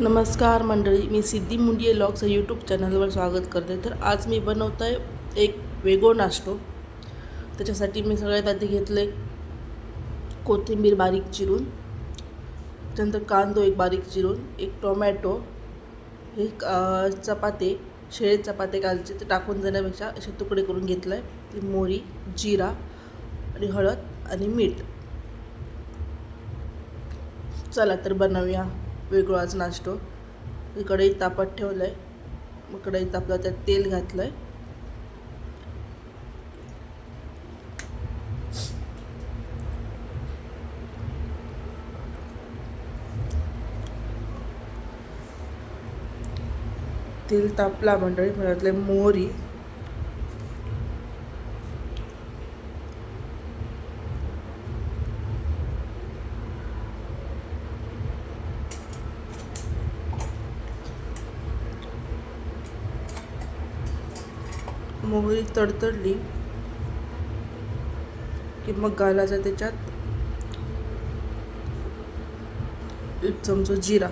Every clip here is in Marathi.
नमस्कार मंडळी मी सिद्धी मुंडिये लॉग्स यूट्यूब चॅनलवर स्वागत करते. तर आज मी बनवत आहे एक वेगो नाश्तो. त्याच्यासाठी मी सगळ्यात आधी घेतलं आहे कोथिंबीर बारीक चिरून त्यानंतर कांदो एक बारीक चिरून एक टोमॅटो एक चपाते शेळे चपाते कालचे ते टाकून देण्यापेक्षा असे तुकडे करून घेतलं. आहे मोरी जिरा आणि हळद आणि मीठ. चला तर बनवूया. वेगळाच नाश्तो. मी कढई तापत ठेवलं आहे मग कढई तापला त्यात तेल घातलं आहे तेल तापला मंडळी घरातले मोहरी. मोहरी तडतडली की मग घालायचा त्याच्यात एक चमचो जिरा.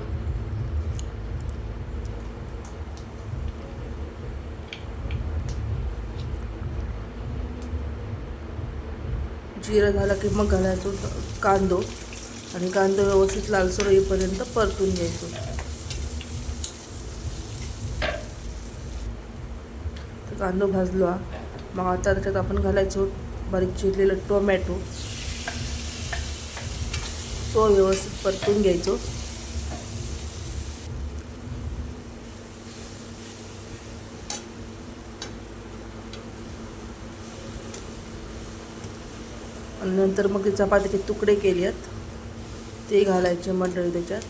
जिरा झाला की मग घालायचो कांदो. आणि कांदो व्यवस्थित लालसर येईपर्यंत परतून घ्यायचो. कांदो भाजलो मग आता त्याच्यात आपण घालायचो बारीक चिरलेलं टोमॅटो. तो व्यवस्थित परतून घ्यायचो. आणि नंतर मग चपातीचे तुकडे केले आहेत ते घालायचे मंडळी त्याच्यात.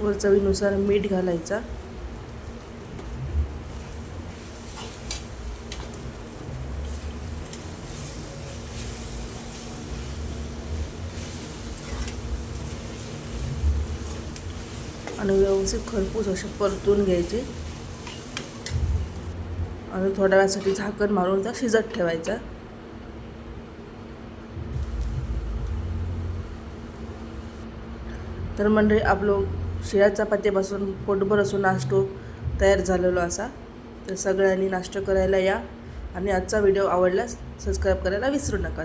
वर चवीनुसार मीठ घालायचा. आणि व्यवस्थित खरपूस असे परतून घ्यायचे. आणि थोड्या वेळासाठी झाकण मारून त्या शिजत ठेवायचा. तर मंडळी आपलं शिळ्या चपातीपासून पोटभर असो नाश्तो तयार झालेलो असा. तर सगळ्यांनी नाश्ता करायला या आणि आजचा व्हिडिओ आवडल्यास सबस्क्राईब करायला विसरू नका.